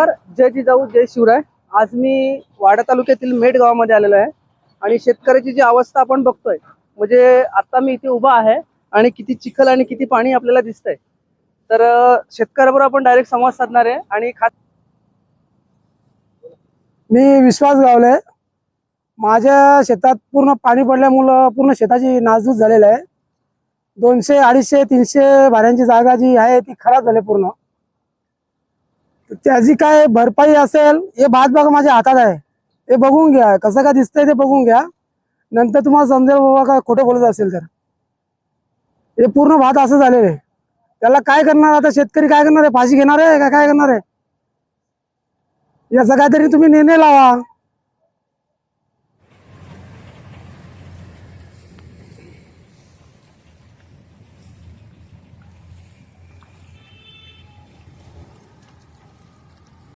नमस्कार जय जिजाऊ जय शिवराय. आज मी वाडा तालुक्यातील मेट गावामध्ये आलेलो आहे आणि शेतकऱ्याची जी अवस्था आपण बघतोय म्हणजे आता मी इथे उभा आहे आणि किती चिखल आणि किती पाणी आपल्याला दिसतंय. तर शेतकऱ्याबरोबर आपण डायरेक्ट संवाद साधणार आहे आणि खास मी विश्वास गावले. माझ्या शेतात पूर्ण पाणी पडल्यामुळं पूर्ण शेताची नासधूस झालेलं आहे. दोनशे अडीचशे तीनशे भाड्यांची जागा जी आहे ती खराब झाली पूर्ण. त्याची काय भरपाई असेल हे भात बघा माझ्या हातात आहे. ते बघून घ्या कसं काय दिसतंय ते बघून घ्या. नंतर तुम्हाला समजेल बाबा काय खोटं बोलत असेल तर. हे पूर्ण भात असं झालेलं आहे. त्याला काय करणार आता शेतकरी काय करणार आहे? फाशी घेणार आहे का काय करणार आहे? याचा काहीतरी तुम्ही निर्णय लावा.